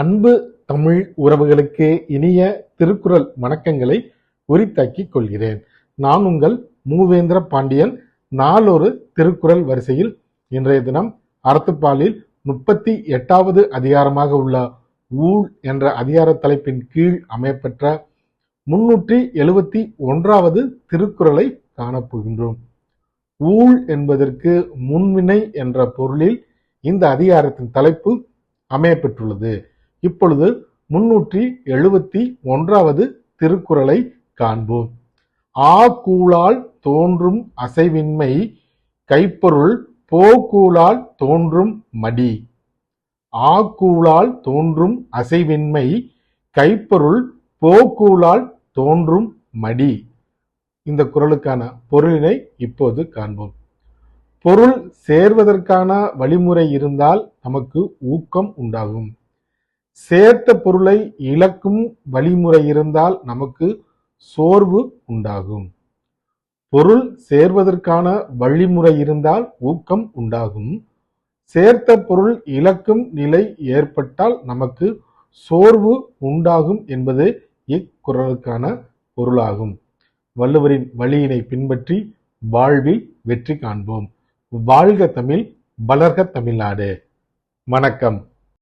அன்பு தமிழ் உறவுகளுக்கு இனிய திருக்குறள் வணக்கங்களை உரித்தாக்கிக் கொள்கிறேன். நான் உங்கள் மூவேந்திர பாண்டியன். நாளொரு திருக்குறள் வரிசையில் இன்றைய தினம் அறத்துப்பாலில் முப்பத்தி எட்டாவது அதிகாரமாக உள்ள ஊழ் என்ற அதிகார தலைப்பின் கீழ் அமையப்பெற்ற முன்னூற்றி எழுபத்தி ஒன்றாவது திருக்குறளை காணப்போகின்றோம். ஊழ் என்பதற்கு முன்வினை என்ற பொருளில் இந்த அதிகாரத்தின் தலைப்பு அமையப்பெற்றுள்ளது. இப்பொழுது முன்னூற்றி எழுபத்தி ஒன்றாவது திருக்குறளை காண்போம். ஆ கூழால் தோன்றும் அசைவின்மை கைப்பொருள் போக்கூழால் தோன்றும் மடி. ஆ கூழால் தோன்றும் அசைவின்மை கைப்பொருள் போக்கூழால் தோன்றும் மடி. இந்த குறளுக்கான பொருளினை இப்போது காண்போம். பொருள் சேர்வதற்கான வழிமுறை இருந்தால் நமக்கு ஊக்கம் உண்டாகும். சேர்த்த பொருளை இழக்கும் வழிமுறை இருந்தால் நமக்கு சோர்வு உண்டாகும். பொருள் சேர்வதற்கான வழிமுறை இருந்தால் ஊக்கம் உண்டாகும். சேர்த்த பொருள் இழக்கும் நிலை ஏற்பட்டால் நமக்கு சோர்வு உண்டாகும் என்பது இக்குறளுக்கான பொருளாகும். வள்ளுவரின் வழியினை பின்பற்றி வாழ்வில் வெற்றி காண்போம். வாழ்க தமிழ் வளர்க தமிழ்நாடு. வணக்கம்.